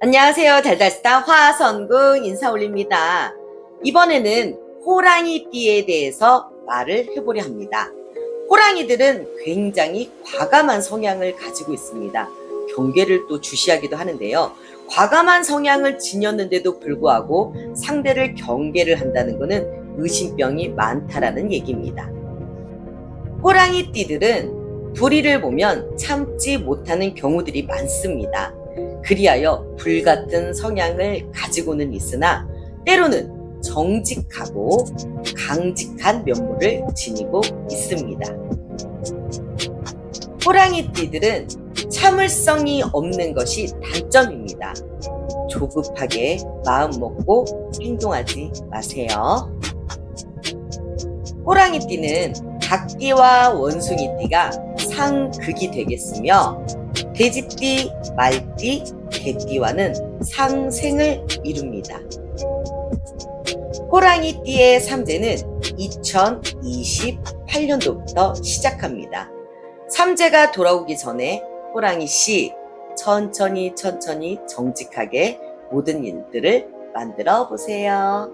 안녕하세요. 달달스타 화선구 인사 올립니다. 이번에는 호랑이띠에 대해서 말을 해보려 합니다. 호랑이들은 굉장히 과감한 성향을 가지고 있습니다. 경계를 또 주시하기도 하는데요. 과감한 성향을 지녔는데도 불구하고 상대를 경계를 한다는 것은 의심병이 많다라는 얘기입니다. 호랑이띠들은 불의를 보면 참지 못하는 경우들이 많습니다. 그리하여 불같은 성향을 가지고는 있으나 때로는 정직하고 강직한 면모를 지니고 있습니다. 호랑이띠들은 참을성이 없는 것이 단점입니다. 조급하게 마음 먹고 행동하지 마세요. 호랑이띠는 닭띠와 원숭이띠가 상극이 되겠으며 돼지띠, 말띠, 개띠와는 상생을 이룹니다. 호랑이띠의 삼재는 2028년도부터 시작합니다. 삼재가 돌아오기 전에 호랑이 씨 천천히 천천히 정직하게 모든 일들을 만들어 보세요.